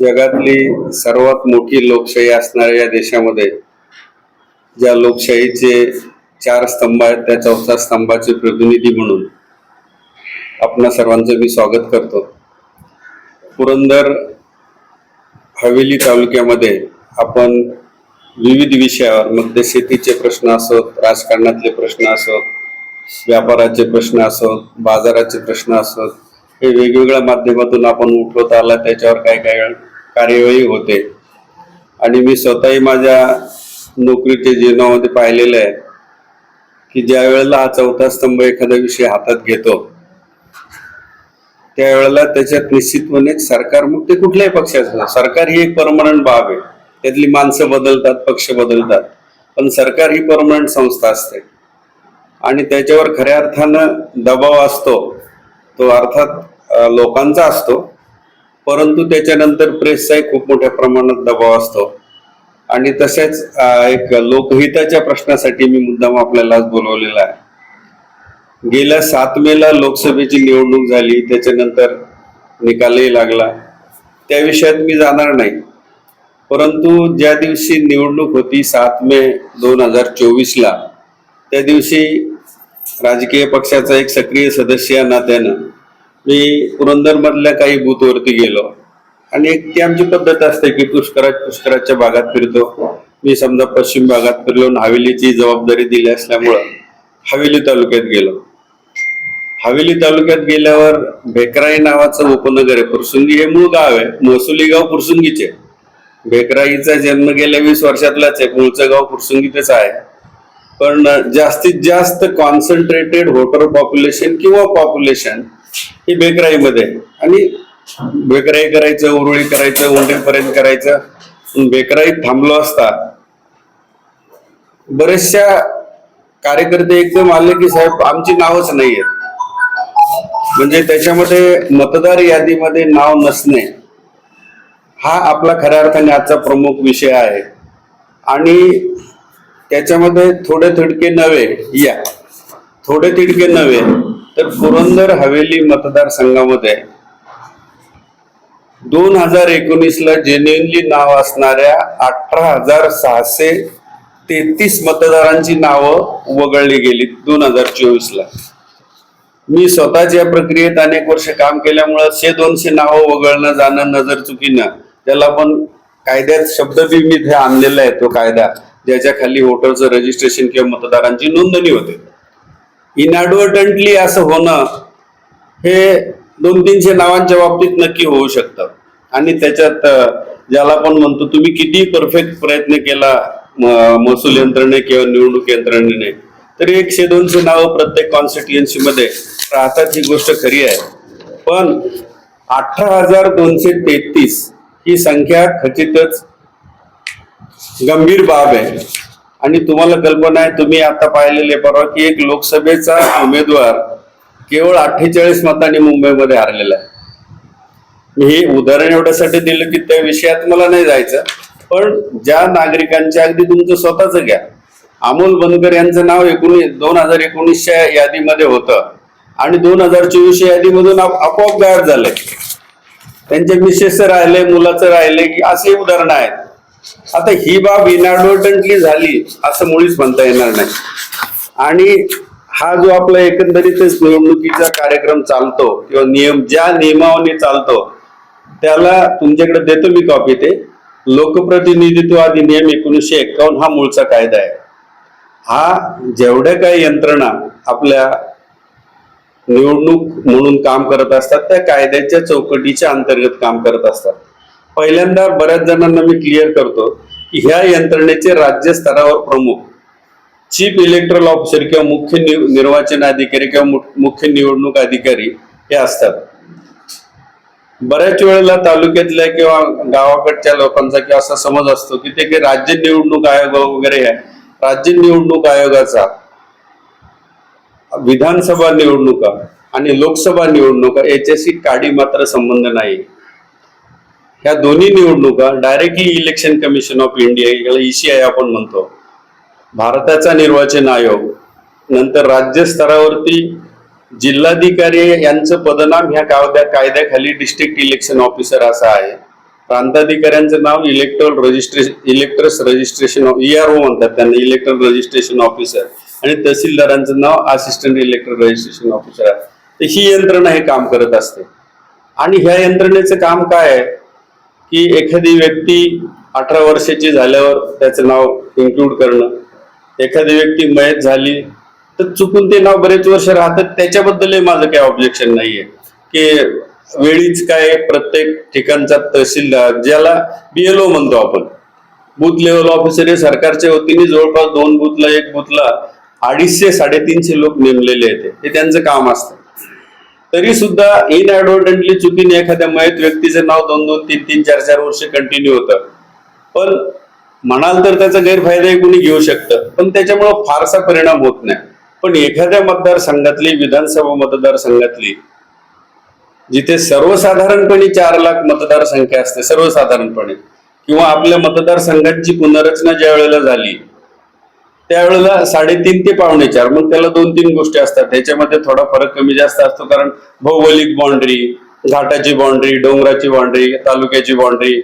जगातली सर्वात मोठी लोकशाही असणाऱ्या या देशामध्ये ज्या लोकशाहीचे चार स्तंभ आहेत त्या चौथ्या स्तंभाचे प्रतिनिधी म्हणून आपणा सर्वांचं मी स्वागत करतो. पुरंदर हवेली तालुक्यामध्ये आपण विविध विषयावर मग ते शेतीचे प्रश्न असोत राजकारणातले प्रश्न असोत व्यापाराचे प्रश्न असोत बाजाराचे प्रश्न असोत हे वेगवेगळ्या माध्यमातून आपण उठवत आला त्याच्यावर काय काय कार्यवाही होते. आणि मी स्वतःही माझ्या नोकरीच्या जीवनामध्ये पाहिलेलं आहे की ज्या वेळेला हा चौथा स्तंभ एखादा विषय हातात घेतो त्यावेळेला त्याच्यात निश्चितपणे सरकार मग ते कुठल्याही पक्षाचं सरकार ही एक परमनंट बाब आहे. त्यातली माणसं बदलतात पक्ष बदलतात पण सरकार ही परमनंट संस्था असते. आणि त्याच्यावर खऱ्या अर्थानं दबाव असतो तो अर्थात लोकांचा असतो. परंतु त्याच्यानंतर प्रेसचाही खूप मोठ्या प्रमाणात दबाव असतो. आणि तसेच एक लोकहिताच्या प्रश्नासाठी मी मुद्दाम आपल्याला आज बोलवलेला आहे. गेल्या सात मेला लोकसभेची निवडणूक झाली त्याच्यानंतर निकालही लागला. त्या विषयात मी जाणार नाही. परंतु ज्या दिवशी निवडणूक होती सात मे दोन हजार चोवीसला त्या दिवशी राजकीय पक्षाचा एक सक्रिय सदस्य या नात्यानं मी पुरंदरमधल्या काही बूथवरती गेलो. आणि एक ती आमची पद्धत असते की पुष्करा पुष्कराच्या भागात फिरतो. मी समजा पश्चिम भागात फिरलो आणि हवेलीची जबाबदारी दिली असल्यामुळं हवेली तालुक्यात गेलो. हवेली तालुक्यात गेल्यावर भेकराई नावाचं उपनगर आहे. पुरसुंगी हे मूळ गाव आहे. महसुली गाव पुरसुंगीचे. भेकराईचा जन्म गेल्या वीस वर्षातलाच आहे. मूळचं गाव पुरसुंगीतच आहे. पण जास्तीत जास्त कॉन्सन्ट्रेटेड व्होटर पॉप्युलेशन किंवा पॉप्युलेशन ही बेकराईमध्ये. आणि बेकराई करायचं उरुळी करायचं उंडीपर्यंत करायचं. बेकराई थांबलो असता बरेचशा कार्यकर्ते एकदम आले की साहेब आमची नावच नाही आहेत म्हणजे त्याच्यामध्ये मतदार यादीमध्ये नाव नसणे हा आपला खऱ्या अर्थाने आजचा प्रमुख विषय आहे. आणि त्याच्यामध्ये थोडे थिडके नव्हे या. थोडे तिडके नव्हे. तर पुरंदर हवेली मतदारसंघामध्ये दोन हजार एकोणीसला जेन्युनली नाव असणाऱ्या अठरा हजार सहाशे तेहतीस मतदारांची नावं वगळली गेली दोन हजार चोवीस ला मी स्वतःच्या प्रक्रियेत अनेक वर्ष काम केल्यामुळं शे दोनशे नावं वगळणं जाणं नजर चुकीनं त्याला पण कायद्यात शब्द बी मी आणलेला आहे तो कायदा ज्याच्या खाली वोटरचं रजिस्ट्रेशन किंवा मतदारांची नोंदणी होते. इनॲडव्हर्टंटली असं होणं हे दोन तीनशे नावांच्या बाबतीत नक्की होऊ शकतं. आणि त्याच्यात ज्याला आपण म्हणतो तुम्ही किती परफेक्ट प्रयत्न केला महसूल यंत्रणे किंवा निवडणूक यंत्रणेने तरी एकशे दोनशे नावं प्रत्येक कॉन्स्टिट्युएन्सीमध्ये राहतात ही गोष्ट खरी आहे. पण अठरा हजार दोनशे तेहतीस ही संख्या खचितच गंभीर बाब आहे. आणि तुम्हाला कल्पना आहे तुम्ही आता पाहिलेले परवा की एक लोकसभेचा उमेदवार केवळ अठ्ठेचाळीस मतांनी मुंबईमध्ये हारलेला आहे. हे उदाहरण एवढ्यासाठी दिलं की त्या विषयात मला नाही जायचं पण ज्या नागरिकांच्या अगदी तुमचं स्वतःच घ्या. अमोल बनकर यांचं नाव एकोणीस दोन हजार एकोणीसच्या यादीमध्ये होतं. आणि दोन हजार चोवीसच्या यादीमधून आप- आपोआप गायब झालंय. त्यांचे मिसेसचं राहिले मुलाचं राहिले की असे उदाहरणं आहेत. आता ही बाब इनॲडव्हर्टंटली झाली असं मुळीच म्हणता येणार नाही. आणि हा जो आपला एकंदरीतच निवडणुकीचा कार्यक्रम चालतो किंवा नियम ज्या नियमावली चालतो त्याला तुमच्याकडे देतो मी कॉपी ते. लोकप्रतिनिधित्व अधिनियम एकोणीसशे एक्कावन्न हा मूळचा कायदा आहे. हा जेवढ्या काही यंत्रणा आपल्या निवडणूक म्हणून काम करत असतात त्या कायद्याच्या चौकटीच्या अंतर्गत काम करत असतात. पहिल्यांदा बऱ्याच जणांना मी क्लिअर करतो की ह्या यंत्रणेचे राज्य स्तरावर प्रमुख चीफ इलेक्ट्रल ऑफिसर किंवा मुख्य निर्वाचन अधिकारी किंवा मुख्य निवडणूक अधिकारी हे असतात. बऱ्याच वेळेला तालुक्यातल्या किंवा गावाकडच्या लोकांचा किंवा असा समज असतो की ते काही राज्य निवडणूक आयोग वगैरे आहे. राज्य निवडणूक आयोगाचा विधानसभा निवडणुका आणि लोकसभा निवडणुका याच्याशी काडी मात्र संबंध नाही. ह्या दोन्ही निवडणुका directly election commission of India याला ईसीआय आपण म्हणतो. भारताचा निर्वाचन आयोग नंतर राज्य स्तरावरती जिल्हाधिकारी यांचं पदनाम ह्या कायद्या कायद्याखाली डिस्ट्रिक्ट इलेक्शन ऑफिसर असं आहे. प्रांताधिकाऱ्यांचं नाव electoral registration electors registration E R O म्हणतात त्यांना इलेक्ट्रल रजिस्ट्रेशन ऑफिसर आणि तहसीलदारांचं नाव असिस्टंट इलेक्ट्रल रजिस्ट्रेशन ऑफिसर आहे. तर ही यंत्रणा हे काम करत असते. आणि ह्या यंत्रणेचं काम काय आहे? की एखादी व्यक्ती अठरा वर्षाची झाल्यावर त्याचं नाव इन्क्लूड करणं. एखादी व्यक्ती मयत झाली तर चुकून ते नाव बरेच वर्ष राहतात. त्याच्याबद्दलही माझं काही ऑब्जेक्शन नाहीये. की वेळीच काय प्रत्येक ठिकाणचा तहसीलदार ज्याला बीएलओ म्हणतो आपण बूथ लेवल ऑफिसर हे सरकारच्या वतीने जवळपास दोन बूथला एक बूथला अडीचशे साडेतीनशे लोक नेमलेले आहेत. हे त्यांचं काम असतं. तरी सुद्धा इनएडव्हर्टंटली चुकीने एखाद्या मयत व्यक्तीचं नाव दोन दोन तीन तीन चार चार वर्ष कंटिन्यू होतं. पण म्हणाल तर त्याचा गैरफायदाही कोणी घेऊ शकतं. पण त्याच्यामुळे फारसा परिणाम होत नाही. पण एखाद्या मतदारसंघातली विधानसभा मतदारसंघातली जिथे सर्वसाधारणपणे चार लाख मतदारसंख्या असते सर्वसाधारणपणे किंवा आपल्या मतदारसंघाची पुनर्रचना ज्या वेळेला झाली त्यावेळेला साडेतीन ते पावणे चार मग त्याला दोन तीन गोष्टी असतात. त्याच्यामध्ये थोडा फरक कमी जास्त असतो कारण भौगोलिक बाउंड्री घाटाची बाउंड्री डोंगराची बाउंड्री तालुक्याची बाउंड्री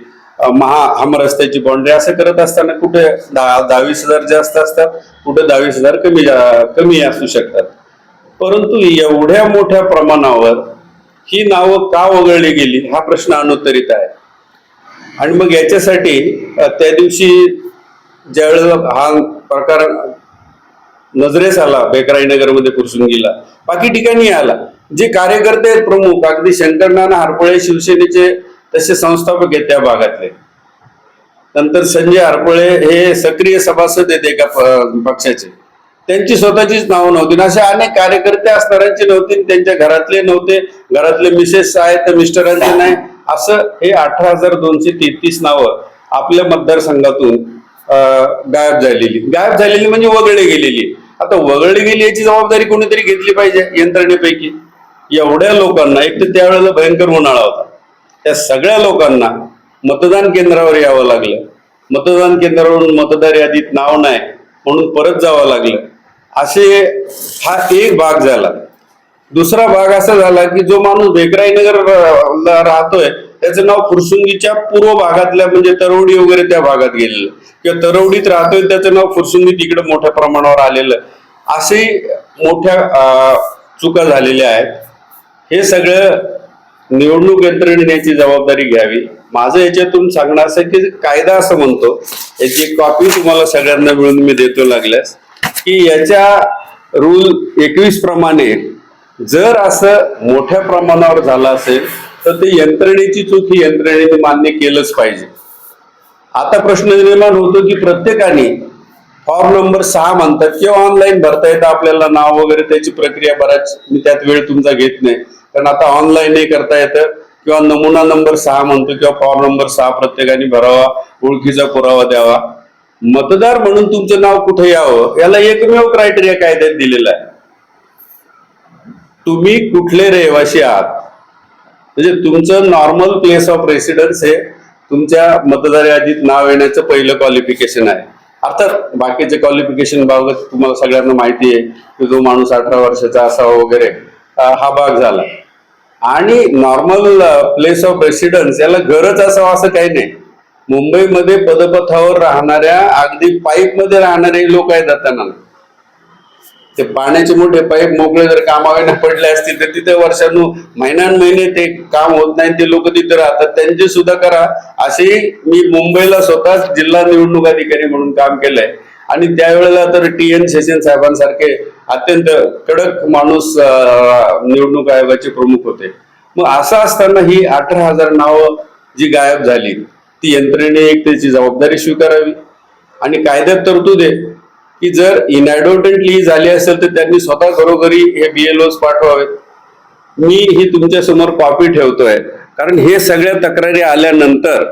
महा हमरस्त्याची बाउंड्री असं करत असताना कुठे दहा दहावीस हजार जास्त असतात कुठे दहावीस हजार कमी जा- कमी असू शकतात. परंतु एवढ्या मोठ्या प्रमाणावर ही नावं का वगळली गेली हा प्रश्न अनुत्तरित आहे. आणि मग याच्यासाठी त्या दिवशी ज्यावेळेला हा प्रकार नजरेस आला बेकराई नगरमध्ये गेला. बाकी ठिकाणी आला. जे कार्यकर्ते आहेत प्रमुख अगदी शंकरनाना हरपळे शिवसेनेचे तसे संस्थापक आहेत त्या भागातले. नंतर संजय हरपळे हे सक्रिय सभासद आहेत एका पक्षाचे. त्यांची स्वतःचीच नावं नव्हती. असे अनेक कार्यकर्ते असणाऱ्यांचे नव्हते त्यांच्या घरातले नव्हते. घरातले मिसेस आहेत तर मिस्टरांचे नाही. असं हे अठरा हजार दोनशे तेहतीस नावं आपल्या मतदारसंघातून गायब झालेली. गायब झालेली म्हणजे वगळले गेलेली. आता वगळली गेली याची जबाबदारी कोणीतरी घेतली पाहिजे यंत्रणेपैकी? एवढ्या लोकांना एक तर त्यावेळेला भयंकर उन्हाळा होता. त्या सगळ्या लोकांना मतदान केंद्रावर यावं लागलं. मतदान केंद्रावरून मतदार यादीत नाव नाही म्हणून परत जावं लागलं. असे हा एक भाग झाला. दुसरा भाग असा झाला की जो माणूस भेकराई नगर ला राहतोय त्याचं नाव फुरसुंगीच्या पूर्व भागातल्या म्हणजे तरवडी वगैरे त्या भागात गेलेलं. किंवा तरवडीत राहतोय त्याचं नाव फुरसुंगी तिकडे मोठ्या प्रमाणावर आलेलं. असे मोठ्या चुका झालेल्या आहेत. हे सगळं निवडणूक यंत्रणेची याची जबाबदारी घ्यावी. माझं याच्यातून सांगणं असं की कायदा असं म्हणतो याची कॉपी तुम्हाला सगळ्यांना मिळून मी देतो लागल्यास की याच्या रूल एकवीस प्रमाणे जर असं मोठ्या प्रमाणावर झालं असेल तर ते यंत्रणेची चूक ही यंत्रणेने मान्य केलंच पाहिजे. आता प्रश्न निर्माण होतो की प्रत्येकाने फॉर्म नंबर सहा म्हणतात किंवा ऑनलाईन भरता येतं आपल्याला नाव वगैरे त्याची प्रक्रिया बराच मी त्यात वेळ तुमचा घेत नाही. कारण आता ऑनलाईनही करता येतं किंवा नमुना नंबर सहा म्हणतो किंवा फॉर्म नंबर सहा प्रत्येकाने भरावा ओळखीचा पुरावा द्यावा. मतदार म्हणून तुमचं नाव कुठे यावं याला एकमेव क्रायटेरिया कायद्यात दिलेला आहे. तुम्ही कुठले रहिवासी आहात? म्हणजे तुमचं नॉर्मल प्लेस ऑफ रेसिडन्स हे तुमच्या मतदार यादीत नाव येण्याचं पहिलं क्वालिफिकेशन आहे. अर्थात बाकीचे क्वालिफिकेशन बाबत तुम्हाला सगळ्यांना माहिती आहे की जो माणूस अठरा वर्षाचा असावा वगैरे हा भाग झाला. आणि नॉर्मल प्लेस ऑफ रेसिडन्स याला गरज असावं असं काही नाही. मुंबईमध्ये पदपथावर राहणाऱ्या अगदी पाईपमध्ये राहणारे लोक आहेत आता ना. ते पाण्याचे मोठे पाईप मोकळे जर कामावेने पडले असतील तर तिथे वर्षानु महिन्यान महिने ते काम होत नाही ते लोक तिथे राहतात. त्यांचे सुद्धा करा. असे मी मुंबईला स्वतःच जिल्हा निवडणूक अधिकारी म्हणून काम केलंय. आणि त्यावेळेला तर टी एन शेषन साहेबांसारखे अत्यंत कडक माणूस निवडणूक आयोगाचे प्रमुख होते. मग असं असताना ही अठरा हजार नावं जी गायब झाली ती यंत्रणेने एक त्याची जबाबदारी स्वीकारावी. आणि कायद्यात तरतूद आहे. की जर इनॅडोटंटली झाली असेल तर त्यांनी स्वतः घरोघरी हे बीएलओस पाठवावेत. मी ही तुमच्यासमोर कॉपी ठेवतोय. कारण हे सगळ्या तक्रारी आल्यानंतर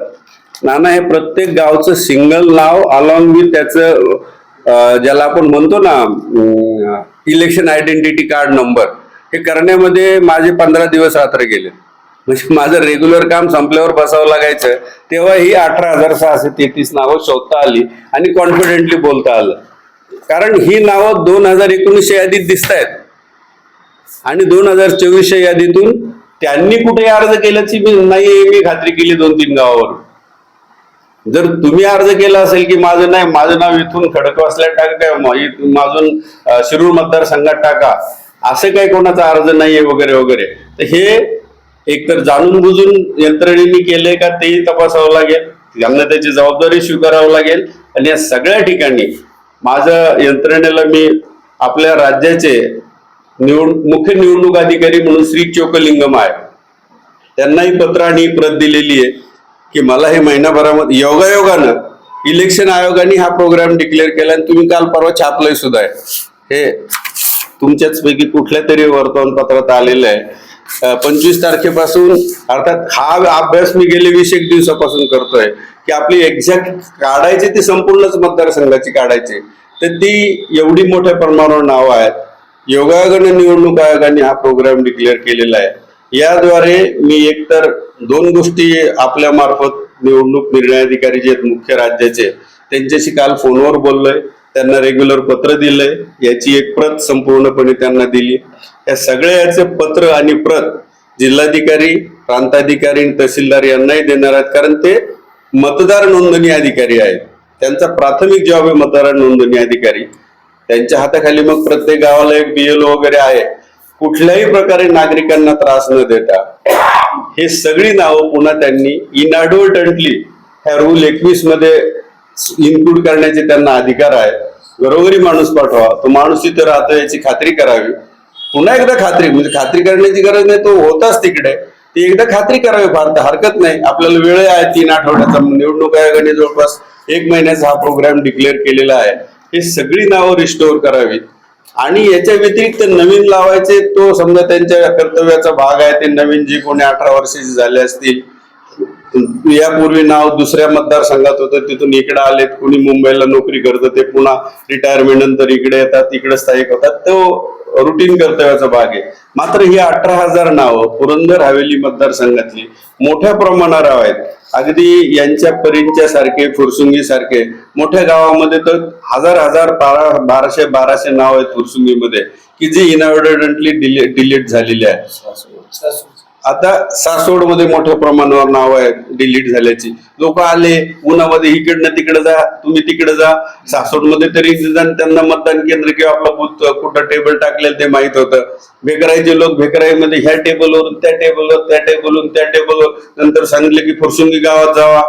नाना हे प्रत्येक गावचं सिंगल नाव अलॉंग विथ त्याचं ज्याला आपण म्हणतो ना इलेक्शन आयडेंटिटी कार्ड नंबर हे करण्यामध्ये माझे पंधरा दिवस रात्र गेले. म्हणजे माझं रेग्युलर काम संपल्यावर बसावं लागायचं. तेव्हा ही अठरा हजार सहाशे तेहतीस नावं शोधता आली आणि कॉन्फिडेंटली बोलता आलं. कारण ही नावं दोन हजार एकोणीसच्या यादीत दिसत आहेत आणि दोन हजार चोवीसच्या यादीतून त्यांनी कुठे अर्ज केल्याची मी नाही मी खात्री केली दोन तीन गावावर जर तुम्ही अर्ज केला असेल की माझं नाही माझं नाव इथून खडकवासला टाका काय माझून शिरूर मतदारसंघात टाका. असं काही कोणाचा अर्ज नाहीये वगैरे वगैरे. तर हे एकतर जाणून बुजून यंत्रणेने केले का तेही तपासावं लागेल. त्यांना त्याची जबाबदारी स्वीकारावं लागेल. आणि या सगळ्या ठिकाणी माझं यंत्रणेला मी आपल्या राज्याचे निवड मुख्य निवडणूक अधिकारी म्हणून श्री चोकलिंगम आहे. त्यांनाही पत्र आणि प्रत दिलेली आहे की मला हे महिनाभरामध्ये योगायोगानं इलेक्शन आयोगाने हा प्रोग्राम डिक्लेअर केला आणि तुम्ही काल परवा छापलंय सुद्धा आहे. हे तुमच्याच पैकी कुठल्या तरी वर्तमानपत्रात आलेलं आहे. पंचवीस तारखेपासून अर्थात हा अभ्यास मी गेले वीस एक दिवसापासून करतोय. की आपली एक्झॅक्ट काढायची ती संपूर्णच मतदारसंघाची काढायची. तर ती एवढी मोठ्या प्रमाणावर नावं आहेत. योगायोगाने निवडणूक आयोगाने हा प्रोग्राम डिक्लेअर केलेला आहे. याद्वारे मी एकतर दोन गोष्टी आपल्या मार्फत निवडणूक निर्णय अधिकारी जे आहेत मुख्य राज्याचे त्यांच्याशी काल फोनवर बोललोय. त्यांना रेग्युलर पत्र दिलंय. याची एक प्रत संपूर्णपणे त्यांना दिली. या सगळ्या याचे पत्र आणि प्रत जिल्हाधिकारी प्रांताधिकारी आणि तहसीलदार यांनाही देणार आहेत. कारण ते मतदार नोंदणी अधिकारी आहेत. त्यांचा प्राथमिक जॉब आहे मतदार नोंदणी अधिकारी. त्यांच्या हाताखाली मग प्रत्येक गावाला एक बीएलओ वगैरे आहे. कुठल्याही प्रकारे नागरिकांना त्रास न देता. हे सगळी नावं पुन्हा त्यांनी इनअडव्हर्टंटली ह्या रूल एकवीसमध्ये इन्क्लूड करण्याचे त्यांना अधिकार आहे घरोघरी माणूस पाठवा. तो माणूस तिथे राहतो याची खात्री करावी. पुन्हा एकदा खात्री म्हणजे खात्री करण्याची गरज नाही तो होताच तिकडे. ती एकदा खात्री करावी फार तर हरकत नाही. आपल्याला वेळ आहे तीन आठवड्याचा. निवडणूक आयोगाने जवळपास एक महिन्याचा हा प्रोग्राम डिक्लेअर केलेला आहे. हे सगळी नावं रिस्टोअर करावीत आणि याच्या व्यतिरिक्त नवीन लावायचे तो समजा त्यांच्या कर्तव्याचा भाग आहे ते नवीन जे कोणी अठरा वर्षाचे झाले असतील यापूर्वी नाव दुसऱ्या मतदारसंघात होतं तिथून इकडे आलेत कोणी मुंबईला नोकरी करतं ते पुन्हा रिटायरमेंट नंतर इकडे येतात इकडे स्थायिक होतात. तो रुटीन कर्तव्याचा भाग आहे. मात्र ही अठरा हजार नावं पुरंदर हवेली मतदारसंघातली मोठ्या प्रमाणावर आहेत. अगदी यांच्या परींच्या सारखे फुरसुंगी सारखे. मोठ्या गावामध्ये तर हजार हजार बारा बाराशे बाराशे नाव आहेत फुरसुंगीमध्ये की जी इनऑर्डरंटली डिलीट झालेली आहे. आता सासवडमध्ये मोठ्या प्रमाणावर नाव आहे डिलीट झाल्याची. लोक आले उन्हामध्ये इकडनं तिकडे जा तुम्ही तिकडे जा. सासवडमध्ये तरी त्यांना मतदान केंद्र किंवा आपलं बुथ कुठं टेबल टाकलेलं ते माहीत होतं. भेकराईचे लोक भेकराईमध्ये ह्या टेबलवरून त्या टेबलवर त्या टेबलवरून त्या टेबलवर नंतर सांगितलं की फुरसुंगी गावात जावा.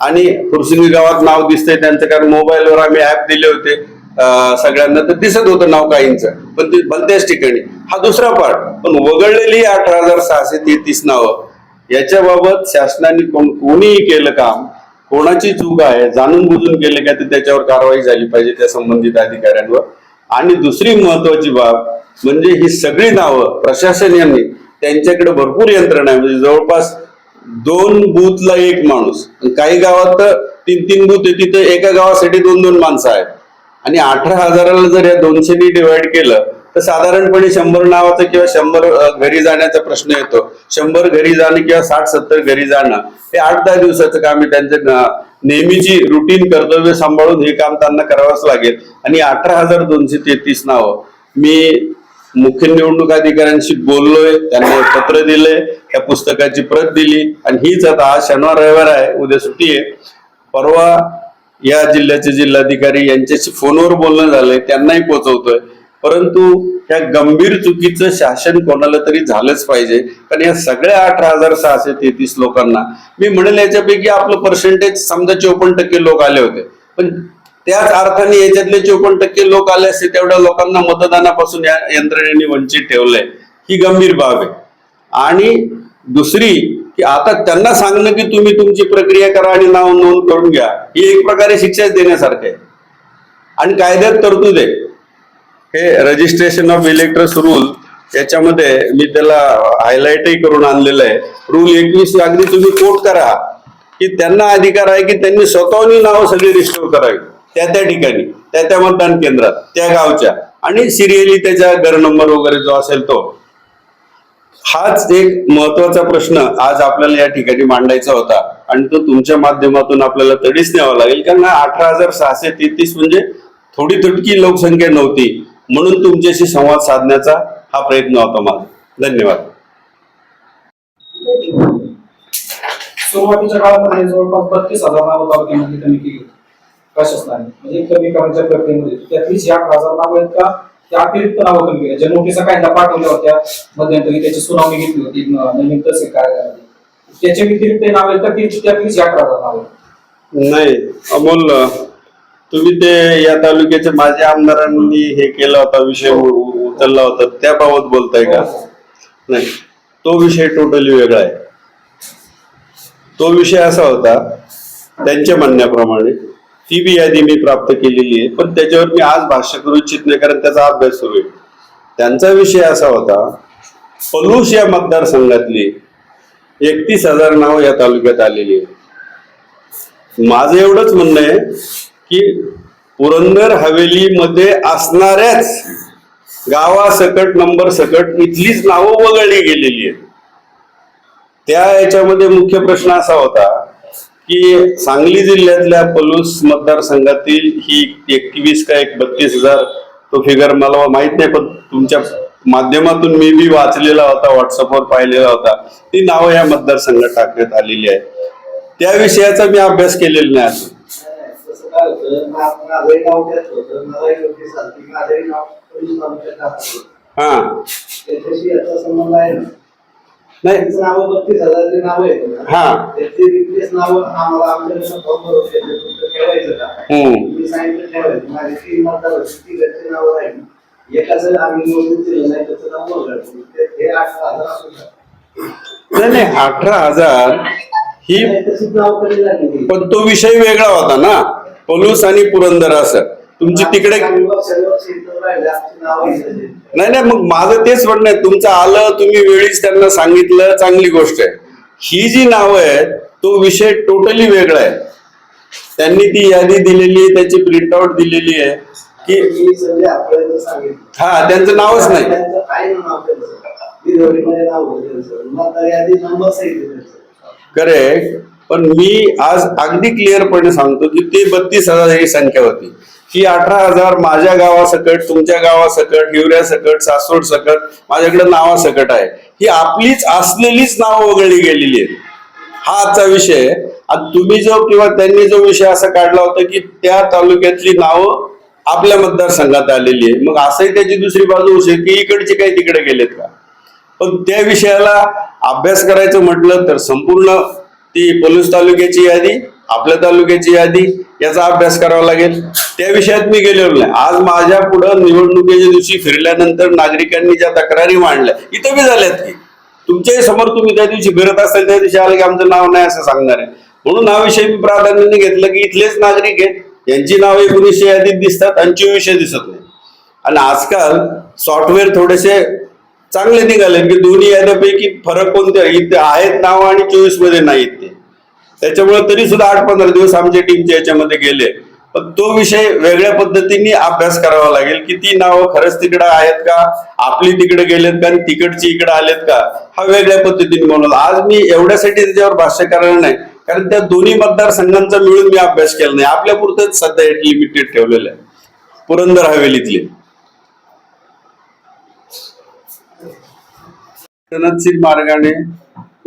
आणि फुरसुंगी गावात नाव दिसतंय त्यांचं कारण मोबाईलवर आम्ही ऍप दिले होते. सगळ्यांना तर दिसत होतं नाव काहींचं. पण ते भलत्याच ठिकाणी. हा दुसरा पार्ट पण वगळलेली अठरा हजार सहाशे तेहतीस नावं. याच्याबाबत शासनाने कोण कोणीही केलं काम कोणाची चूक आहे जाणून बुजून केलं का तर त्याच्यावर कारवाई झाली पाहिजे त्या संबंधित अधिकाऱ्यांवर. आणि दुसरी महत्वाची बाब म्हणजे ही सगळी नावं प्रशासन यांनी त्यांच्याकडे भरपूर यंत्रणा आहे. म्हणजे जवळपास दोन बूथला एक माणूस. काही गावात तर तीन तीन बूथ आहे. तिथे एका गावासाठी दोन दोन माणसं आहेत. आणि अठरा हजाराला जर या दोनशेनी डिवाइड केलं तर साधारणपणे शंभर नावाचं किंवा शंभर घरी जाण्याचा प्रश्न येतो. शंभर घरी जाणं किंवा साठ सत्तर घरी जाणं हे आठ दहा दिवसाचं काम आहे. त्यांचे नेहमीची रुटीन कर्तव्य सांभाळून हे काम त्यांना करावंच लागेल. आणि अठरा हजार दोनशे तेहतीस नावं. मी मुख्य निवडणूक अधिकाऱ्यांशी बोललोय त्यांना पत्र दिलंय त्या पुस्तकाची प्रत दिली. आणि हीच आता आज शनिवार रविवार आहे उद्या सुट्टी आहे. परवा या जिल्ह्याचे जिल्हाधिकारी यांच्याशी फोनवर बोलणं झालंय त्यांनाही पोहोचवतोय परंतु या गंभीर चुकीचं शासन कोणाला तरी झालंच पाहिजे. कारण या सगळ्या अठरा हजार सहाशे तेहतीस लोकांना मी म्हणेल याच्यापैकी आपलं पर्सेंटेज समजा चोपन्न टक्के लोक आले होते. पण त्याच अर्थाने याच्यातले चोपन्न टक्के लोक आले असते तेवढ्या लोकांना मतदानापासून या यंत्रणेने वंचित ठेवलंय. ही गंभीर बाब आहे. आणि दुसरी की आता त्यांना सांगणं की तुम्ही तुमची प्रक्रिया करा आणि नाव नोंद करून घ्या ही एक प्रकारे शिक्षाच देण्यासारखं आहे. आणि कायद्यात तरतूद आहे. हे रजिस्ट्रेशन ऑफ इलेक्ट्रस रूल याच्यामध्ये मी त्याला हायलाइटही करून आणलेलं आहे. रूल एकवीस अगदी तुम्ही कोट करा की त्यांना अधिकार आहे की त्यांनी स्वतःहून नावं सगळी रिस्टोर करावी. त्या त्या ठिकाणी त्या त्या मतदान केंद्रात त्या गावच्या. आणि सिरियली त्याचा घर नंबर वगैरे जो असेल तो हाच एक महत्त्वाचा प्रश्न आज आपल्याला या ठिकाणी मांडायचा होता. आणि तो तुमच्या माध्यमातून आपल्याला तडीच न्यावा लागेल. कारण अठरा हजार सहाशे तेहतीस म्हणजे थोडी तुटकी लोकसंख्या नव्हती. म्हणून तुमच्याशी संवाद साधण्याचा हा प्रयत्न होता माझा धन्यवाद. सुरुवातीच्या काळामध्ये जवळपास बत्तीस हजार नावं तालुक्यामध्ये कमी केली प्रशासनाने म्हणजे कमी करण्याच्या प्रक्रियेमध्ये. त्यातलीच या हजार नावं आहेत का? त्या अतिरिक्त नावं कमी केल्या ज्या नोटिसा काहींना पाठवल्या होत्या मध्यंतरी त्याची सुनावणी घेतली होती नवीन तहसील कार्यालयामध्ये. त्याच्या व्यतिरिक्त हे नाव आहेत का ती त्यातलीच या अकरा नावं? नाही अमोल तुम्ही ते या तालुक्याच्या माझ्या आमदारांनी हे केला होता विषय उचलला होता त्याबाबत बोलताय का? नाही. तो विषय टोटली वेगळा आहे. तो विषय असा होता त्यांच्या म्हणण्याप्रमाणे ती बी यादी मी प्राप्त केलेली आहे. पण त्याच्यावर मी आज भाष्य करू इच्छित नाही कारण त्याचा अभ्यास सुरू आहे. त्यांचा विषय असा होता पलूस या मतदारसंघातली एकतीस हजार नाव या तालुक्यात आलेली आहे माझं एवढंच म्हणणं आहे की पुरंदर हवेलीमध्ये असणाऱ्याच गावासकट नंबर सकट इथलीच नावं वगळली गेलेली आहेत. त्या याच्यामध्ये मुख्य प्रश्न असा होता की सांगली जिल्ह्यातल्या पलूस मतदारसंघातील ही एकवीस का एक बत्तीस हजार तो फिगर मला माहीत नाही पण तुमच्या माध्यमातून मी बी वाचलेला होता व्हॉट्सअपवर पाहिलेला होता. ती नावं या मतदारसंघात टाकण्यात आलेली आहे त्या विषयाचा मी अभ्यास केलेला नाही अजून. हा. त्याच्याशी याचा संबंध आहे ना? नाही. त्यांचं नाव बत्तीस हजारचे नाव आहेत. ना. हा. त्याचे रिप्लेस नाव आम्हाला आमच्याकडनं फॉर्म भरून घेतले तुमचं ठेवायचं का? हम्म. तुम्ही सांगितलं ठेवायचं. माझी ती मतदार होती ती घरचे नाव राहील एकाचं आम्ही नोंदणी दिलं नाही त्याचं नाव हे अठरा हजार असू नाही नाही अठरा हजार ही नाही, तशीच नाव कधी झाली पण तो विषय वेगळा होता ना. पलूस आणि पुरंदर असं. तुमची तिकडे नाही नाही मग माझं तेच म्हणणं आहे. तुमचं आलं तुम्ही वेळीच त्यांना सांगितलं चांगली गोष्ट आहे. ही जी नावं आहेत तो विषय टोटली वेगळा आहे. त्यांनी ती यादी दिलेली आहे त्याची प्रिंटआउट दिलेली आहे की हा त्यांचं नावच नाही. खरे करेक्ट पण मी आज अगदी क्लिअरपणे सांगतो की ते बत्तीस हजार ही संख्या होती. की अठरा हजार माझ्या गावासकट तुमच्या गावासकट हिवऱ्यासकट सासवड सकट माझ्याकडे नावासकट आहे. ही आपलीच असलेलीच नावं वगळली गेलेली आहेत. हा आजचा विषय आहे. आणि तुम्ही जो किंवा त्यांनी जो विषय असा काढला होता की त्या तालुक्यातली नावं आपल्या मतदारसंघात आलेली आहे मग असंही त्याची दुसरी बाजू होऊ शकते की इकडचे काही तिकडे गेलेत का? पण त्या विषयाला अभ्यास करायचं म्हटलं तर संपूर्ण ती पोलीस तालुक्याची यादी आपल्या तालुक्याची यादी याचा अभ्यास करावा लागेल. त्या विषयात मी गेलेलो नाही. आज माझ्या पुढं निवडणुकीच्या दिवशी फिरल्यानंतर नागरिकांनी ज्या तक्रारी मांडल्या इथं बी झाल्यात की. तुमच्याही समोर तुम्ही त्या दिवशी फिरत असाल त्या दिवशी आलं की आमचं नाव नाही असं सांगणार आहे. म्हणून हा विषय मी प्राधान्याने घेतलं की इथलेच नागरिक आहेत यांची नाव एकोणीसशे यादीत दिसतात आणि चोवीसशे दिसत नाही. आणि आजकाल सॉफ्टवेअर थोडेसे चांगले निघाले की दोन्ही याद्यापैकी फरक कोणते इथे आहेत नाव आणि चोवीसमध्ये नाहीत ते. त्याच्यामुळे तरी सुद्धा आठ पंधरा दिवस आमच्या टीमच्या याच्यामध्ये गेले. पण तो विषय वेगळ्या पद्धतीने अभ्यास करावा लागेल की ती नावं खरंच तिकडे आहेत का? आपली तिकडे गेलेत का? आणि तिकडची इकडे आलेत का? हा वेगळ्या पद्धतीने म्हणून आज मी एवढ्यासाठी त्याच्यावर भाष्य करणार नाही. कारण त्या दोन्ही मतदारसंघांचा मिळून मी अभ्यास केला नाही. आपल्या पुरतच सध्या लिमिटेड ठेवलेलं आहे. पुरंदर हवेलीतले. मार्गाने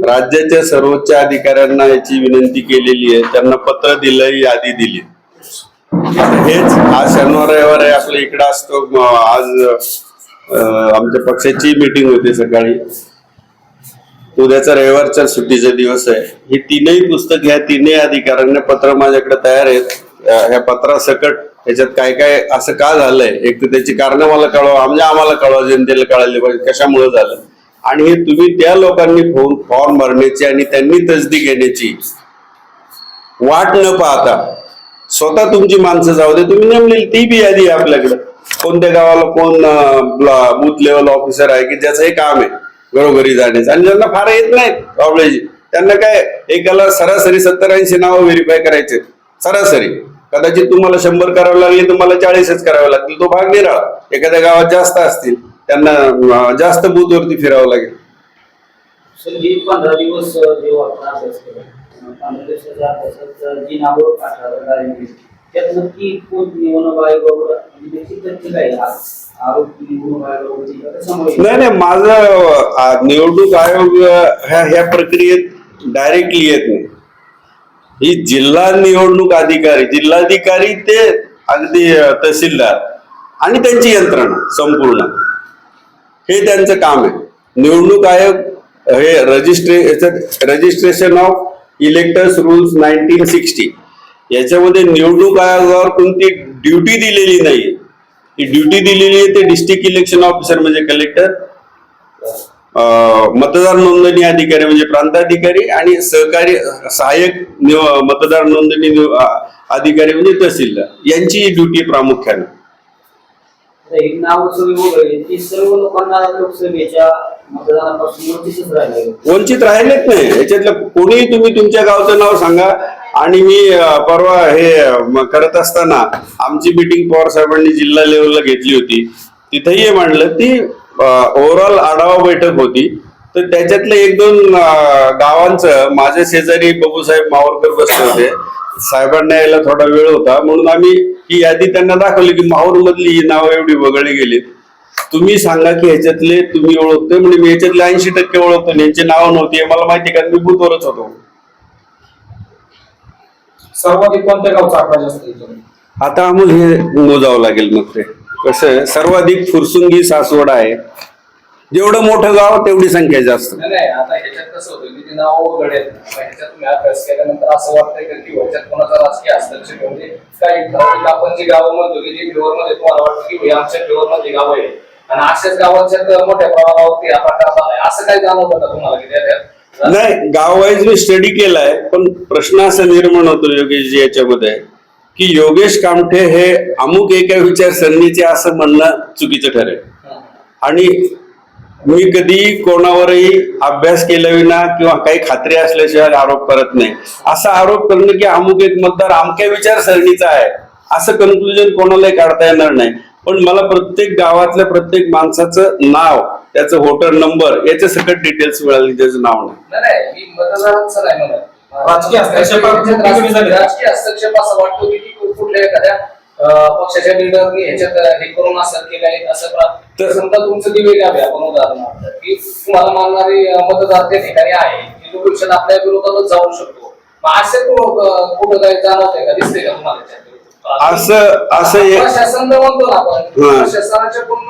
राज्याच्या सर्वोच्च अधिकाऱ्यांना याची विनंती केलेली आहे. त्यांना पत्र दिलं यादी दिली. हेच आज शनिवार रविवार आहे आपल्या इकडं असतो. आज आमच्या पक्षाची मीटिंग होती सकाळी. उद्याचा रविवारचा सुट्टीचा दिवस आहे. ही तीनही पुस्तक ह्या तीनही अधिकाऱ्यांना पत्र माझ्याकडे तयार आहेत. ह्या पत्रासकट ह्याच्यात काय काय असं का झालंय? एक तर त्याची कारण मला कळवा म्हणजे आम्हाला कळवा जनतेला कळाले पाहिजे. कशामुळे झालं? आणि हे तुम्ही त्या लोकांनी फोन फॉर्म भरण्याची आणि त्यांनी तसदी घेण्याची वाट न पाहता स्वतः तुमची माणसं जाऊ दे. तुम्ही नेमलेली ती बी यादी आहे आपल्याकडे. कोणत्या गावाला कोण बूथ लेवल ऑफिसर आहे की ज्याचं हे काम आहे घरोघरी जाण्याचं? आणि ज्यांना फार येत नाही प्रॉब्लेम त्यांना काय एकाला सरासरी सत्तर ऐंशी नावं व्हेरीफाय करायचे सरासरी. कदाचित तुम्हाला शंभर करावे लागले तुम्हाला चाळीसच करावे लागतील. तो भाग निराळा. एखाद्या गावात जास्त असतील. त्यांना जास्त बूथ वरती फिरावं लागेल. पंधरा दिवस म्हणजे येईल. नाही नाही माझं निवडणूक आयोग ह्या ह्या प्रक्रियेत डायरेक्टली येत नाही. ही जिल्हा निवडणूक अधिकारी जिल्हाधिकारी ते अगदी तहसीलदार आणि त्यांची यंत्रणा संपूर्ण. हे त्यांचं काम आहे. निवडणूक आयोग हे रजिस्ट्रे registration of electors rules nineteen sixty याच्यामध्ये निवडणूक आयोगावर कोणती ड्युटी दिलेली नाही ही ड्युटी दिलेली आहे ते डिस्ट्रिक्ट इलेक्शन ऑफिसर म्हणजे कलेक्टर मतदार नोंदणी अधिकारी म्हणजे प्रांताधिकारी आणि सहकारी सहाय्यक मतदार नोंदणी अधिकारी म्हणजे तहसीलदार. यांची ड्युटी प्रामुख्याने. एक ती सर्व लोकांना लोकसभेच्या मतदानापासून वंचितच राहिले वंचित राहिलेच नाही. याच्यातलं कोणीही तुम्ही तुमच्या गावचं नाव सांगा. आणि मी परवा हे करत असताना आमची मिटिंग पवार साहेबांनी जिल्हा लेवलला घेतली होती. तिथेही हे म्हणलं ती ओव्हरऑल आढावा बैठक होती. तर त्याच्यातलं एक दोन गावांचं माझ्या शेजारी बाबूसाहेब मावरकर बसले होते. साहेबांना यायला थोडा वेळ होता. म्हणून आम्ही ही यादी त्यांना दाखवली की माहूर मधली ही नावं एवढी वगळली गेली तुम्ही सांगा की ह्याच्यातले तुम्ही ओळखते म्हणजे मी ह्याच्यातले ऐंशी टक्के ओळखतो यांची नावं नव्हती. मला माहिती कारण मी बूथवरच होतो. सर्वाधिक कोणत्या गावचा आकडा जास्त आता अमोल हे मोजावं लागेल मग ते. कसं आहे, सर्वाधिक फुरसुंगी सासवड आहे. जेवढं मोठं गाव तेवढी संख्या जास्त. नाही गाव वाईज मी स्टडी केलाय पण प्रश्न असा निर्माण होतो योगेशजी याच्यामध्ये की योगेश कामठे हे अमुक एका विचारसरणीचे असं म्हणणं चुकीचं ठरेल. आणि मी कधी कोणावरही अभ्यास केल्याविना किंवा काही खात्री असल्याशिवाय आरोप करत नाही. असा आरोप करणं की अमुक एक मतदार अमक्या विचारसरणीचा आहे असं कन्क्लुजन कोणालाही काढता येणार नाही. पण मला प्रत्येक गावातल्या प्रत्येक माणसाचं नाव त्याचं वोटर नंबर याच्या सकट डिटेल्स मिळाली त्याचं नाव नाही. राजकीय वाटतो की कुठल्या एखाद्या पक्षाच्या लिडरनी ह्याच्यात हे करून असं केलंय असं प्रा- तर- समजा तुमचं दिवे आहे आपण उदाहरणार्थ की तुम्हाला मानणारे मतदार त्या ठिकाणी आहे की तो पक्ष आपल्या विरोधातच जाऊ शकतो. मग असे कुठं काही जाणवतंय का? दिसते का तुम्हाला? असं असं प्रशासन म्हणतो ना आपण. प्रशासनाच्या पण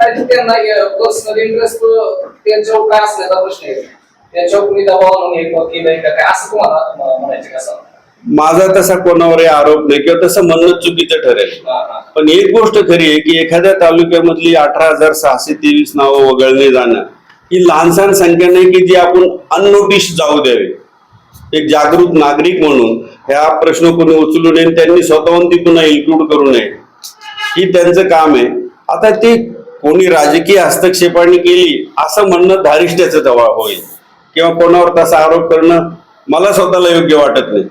काही त्यांना पर्सनल इंटरेस्ट त्यांच्यावर काय असण्याचा प्रश्न आहे. त्यांच्यावर कुणी दबाव आणून हे केलंय का काय? असं तुम्हाला म्हणायचं का असं? माझा तसा कोणावरही आरोप नाही किंवा तसं म्हणणं चुकीचं ठरेल. पण एक गोष्ट खरी आहे की एखाद्या तालुक्यामधली अठरा हजार सहाशे तेवीस नावं वगळणे जाणं ही लहानसहान संख्या नाही की जी आपण अननोटिस जाऊ द्यावी. एक जागृत नागरिक म्हणून ह्या प्रश्न कोणी उचलू नये त्यांनी स्वतःहून ती पुन्हा इन्क्लूड करू नये. ही त्यांचं काम आहे. आता ते कोणी राजकीय हस्तक्षेपाने केली असं म्हणणं धारिष्ट्याचं दवा होईल. किंवा कोणावर तसा आरोप करणं मला स्वतःला योग्य वाटत नाही.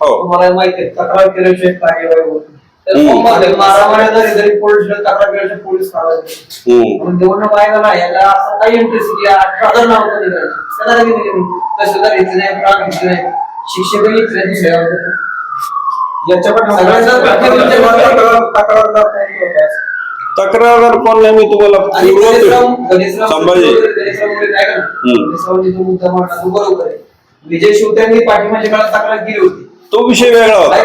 हो. तुम्हाला माहिती आहे तक्रार केल्याशिवाय कार्यवाही होत मारामारी जरी जरी पोलीस तक्रार केल्याशिवाय पोलीस काढायचे निवडणूक आयोगाला याला असं काही इंटरेस्ट की अठरा हजार नाव नाही तहसीलदार घेतले नाही प्राण घेतले नाही शिक्षकही नाही गावात. याच्याकडे सगळ्यांचा प्रत्येक तक्रार- होता? नाही मी तुम्हाला संभाजी. विजय शिवत्यांनी पाठिंबाच्या काळात तक्रार केली होती. तो विषय वेगळा होता.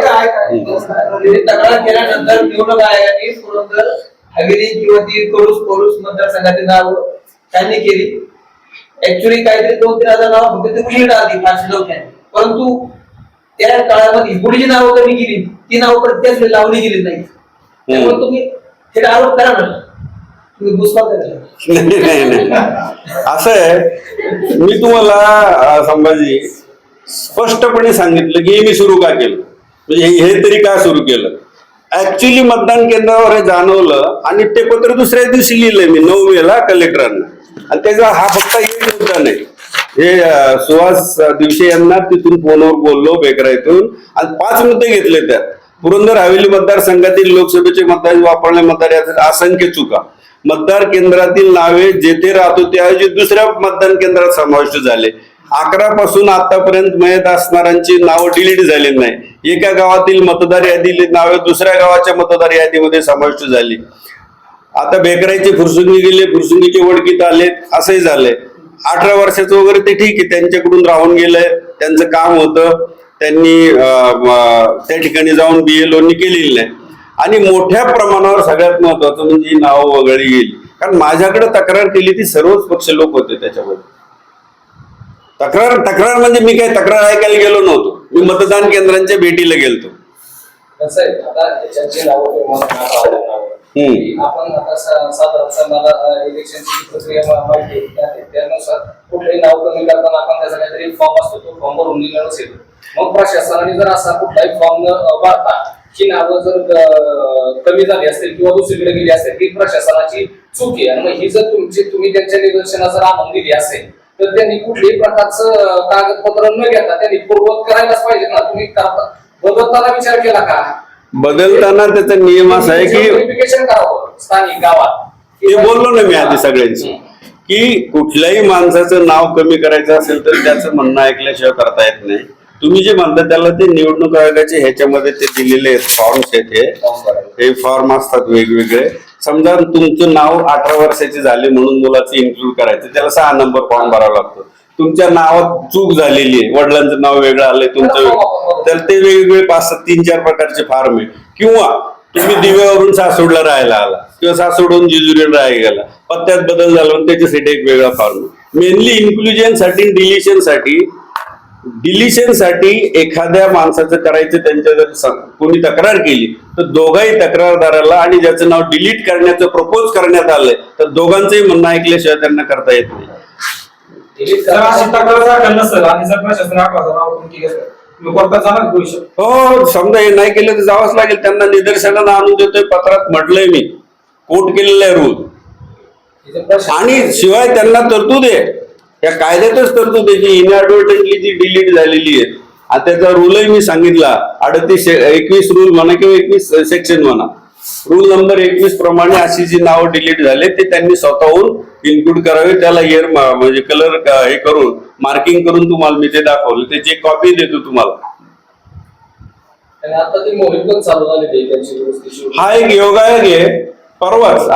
विविध तक्रार केल्यानंतर निवडणूक आयोगाने पुरंदर हवेली किंवा ती कळूस कळूस मतदारसंघातील नाव त्यांनी केली. ऍक्च्युली काहीतरी दोन तीन हजार नाव फक्त ते उशीर आधी फारशी लोकांनी परंतु त्या काळामध्ये पुढे जी नावं कमी गेली? ती नावं परत त्याच वेळी लावली गेली नाही त्यामुळे तुम्ही आरोप करा ना. तुम्ही करा नाही नाही नाही. असं आहे. मी तुम्हाला अं, संभाजी स्पष्टपणे सांगितलं की हे मी सुरू का केलं? म्हणजे हे हे तरी का सुरू केलं? ऍक्च्युली मतदान केंद्रावर हे जाणवलं आणि ते पत्र दुसऱ्या दिवशी लिहिलंय मी नऊ वेला कलेक्टरांना. आणि त्याचा हा फक्त एक मुद्दा नाही. हे अं, सुहास दिवशी यांना तिथून फोनवर बोललो बेकराईतून आणि पाच मुद्दे घेतले त्यात. पुरंदर हवेली मतदारसंघातील लोकसभेचे मतदार वापरणे मतदार यात असंख्य चुका. मतदार केंद्रातील नावे जेथे राहतो त्याऐवजी दुसऱ्या मतदान केंद्रात समाविष्ट झाले. अकरा पासून आतापर्यंत मयत असणाऱ्यांची नावं डिलीट झाली नाही. एका गावातील मतदार यादीतील नावे दुसऱ्या गावाच्या मतदार यादीमध्ये समाविष्ट झाली. आता बेकरायचे फुरसुंगी गेले फुरसुंगीचे वडकीत आले असंही झालंय. अठरा वर्षाचं वगैरे ते ठीक आहे त्यांच्याकडून राहून गेलंय त्यांचं काम होतं. त्यांनी त्या ठिकाणी जाऊन बी एल केलेली नाही. आणि मोठ्या प्रमाणावर सगळ्यात महत्वाचं म्हणजे नावं वगळली गेली. कारण माझ्याकडे तक्रार केली ती सर्वच पक्ष लोक होते त्याच्यामध्ये. तक्रार तक्रार म्हणजे मी काय तक्रार ऐकायला गेलो नव्हतो. मी मतदान केंद्रांच्या भेटीला गेलतो. आपण आता सा- साधारणतः मला इलेक्शनची प्रक्रिया मा- माहिती आहे त्या- त्यानुसार कुठलंही नाव कमी करताना आपण त्याचा काहीतरी फॉर्म असतो तो फॉर्म भरून निघणंच येतो मग प्रशासनाने जर असा कुठलाही फॉर्म न भरता ही नावं जर कमी झाली असतील किंवा दुसरीकडे गेली असेल ही प्रशासनाची चूक आहे. आणि मग ही जर तुमची तुम्ही त्यांच्या निदर्शनात जर आणून दिली असेल तर त्यांनी कुठल्याही प्रकारचं कागदपत्र न घेता त्यांनी पूर्वत करायलाच पाहिजे ना. तुम्ही करता बदलताना विचार केला का? बदलताना त्याचा नियम असा आहे की व्हेरिफिकेशन करावं स्थानिक गावात. ते बोललो ना मी आधी सगळ्यांशी की कुठल्याही माणसाचं नाव कमी करायचं असेल तर त्याचं म्हणणं ऐकल्याशिवाय करता येत नाही. तुम्ही जे म्हणता त्याला ते निवडणूक आयोगाचे ह्याच्यामध्ये ते दिलेले आहेत फॉर्म्स आहेत हे. हे फॉर्म असतात वेगवेगळे. समजा तुमचं नाव अठरा वर्षाचे झाले म्हणून मुलाचं इन्क्लूड करायचं त्याला सहा नंबर फॉर्म भरावा लागतो. तुमच्या नावात चूक झालेली आहे वडिलांचं नाव वेगळं आलंय तुमचं वेगळं. तर ते वेगवेगळे पाच सात तीन चार प्रकारचे फॉर्म आहे. किंवा तुम्ही दिव्यावरून सासवडला राहायला आला किंवा सासवडून जेजुरीला राहायला गेला पत्त्यात बदल झाला त्याच्यासाठी एक वेगळा फॉर्म मेनली इन्क्लुजनसाठी डिलिशनसाठी एखाद्या माणसाचं करायचं त्यांच्या जर कोणी तक्रार केली तर दोघाही तक्रारदाराला आणि ज्याचं नाव डिलीट करण्याचं प्रपोज करण्यात आलंय तर दोघांचंही म्हणणं ऐकल्याशिवाय त्यांना करता येत नाही. हो समजा हे नाही केलं तर जावंच लागेल. त्यांना निदर्शनाला आणून देतोय पत्रात म्हटलंय मी. कोट केलेला आहे रूल. आणि शिवाय त्यांना तरतूद आहे. या कायद्यातच तरतूद आहे जी इनअडव्हर्टंटली जी डिलीट झालेली आहे. आणि त्याचा रूलही मी सांगितला. अडतीस एकवीस रूल म्हणा किंवा एकवीस सेक्शन म्हणा. रूल नंबर एकवीस प्रमाणे अशी जी नावं डिलीट झाले ते त्यांनी स्वतःहून इन्क्लूड करावे. त्याला इयर म्हणजे कलर हे करून मार्किंग करून तुम्हाला मी ते दाखवलं. त्याची एक कॉपी देतो तुम्हाला. त्यांची. हा एक योगायोग आहे. परवाच.